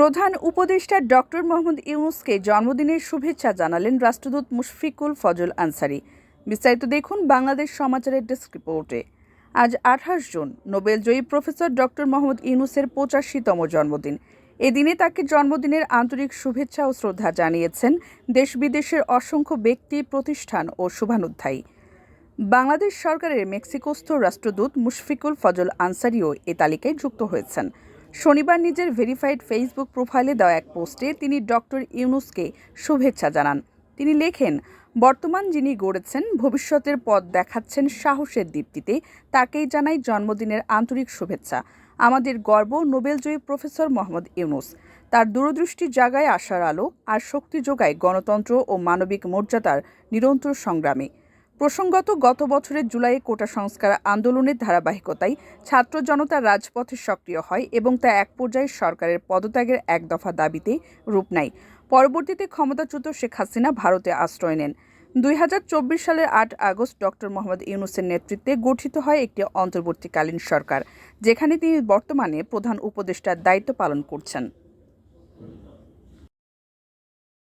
প্রধান উপদেষ্টা ডক্টর মোহাম্মদ ইউনুসকে জন্মদিনের শুভেচ্ছা জানালেন রাষ্ট্রদূত মুশফিকুল ফজল আনসারি। বিস্তারিত দেখুন বাংলাদেশ সমাচারের ডেস্ক রিপোর্টে। আজ আঠাশ জুন, নোবেলজয়ী প্রফেসর ডক্টর মোহাম্মদ ইউনুসের পঁচাশিতম জন্মদিন। এদিনে তাকে জন্মদিনের আন্তরিক শুভেচ্ছা ও শ্রদ্ধা জানিয়েছেন দেশ বিদেশের অসংখ্য ব্যক্তি, প্রতিষ্ঠান ও শুভানুধ্যায়ী। বাংলাদেশ সরকারের মেক্সিকোস্থ রাষ্ট্রদূত মুশফিকুল ফজল আনসারিও এ তালিকায় যুক্ত হয়েছেন। শনিবার নিজের ভেরিফাইড ফেসবুক প্রোফাইলে দেওয়া এক পোস্টে তিনি ডক্টর ইউনুসকে শুভেচ্ছা জানান। তিনি লেখেন, বর্তমান যিনি গড়েছেন, ভবিষ্যতের পথ দেখাচ্ছেন সাহসের দীপ্তিতে। তাকেই জানাই জন্মদিনের আন্তরিক শুভেচ্ছা। আমাদের গর্ব নোবেলজয়ী প্রফেসর মোহাম্মদ ইউনুস। তার দূরদৃষ্টি জাগায় আশার আলো আর শক্তি যোগায় গণতন্ত্র ও মানবিক মর্যাদার নিরন্তর সংগ্রামে। প্রসঙ্গত, গত বছরের জুলাইয়ে কোটা সংস্কার আন্দোলনের ধারাবাহিকতায় ছাত্র জনতা রাজপথে সক্রিয় হয় এবং তা এক পর্যায়ে সরকারের পদত্যাগের এক দফা দাবিতে রূপ নেয়। পরবর্তীতে ক্ষমতাচ্যুত শেখ হাসিনা ভারতে আশ্রয় নেন। দুই হাজার চব্বিশ সালের আট আগস্ট ডক্টর মোহাম্মদ ইউনুসের নেতৃত্বে গঠিত হয় একটি অন্তর্বর্তীকালীন সরকার, যেখানে তিনি বর্তমানে প্রধান উপদেষ্টার দায়িত্ব পালন করছেন।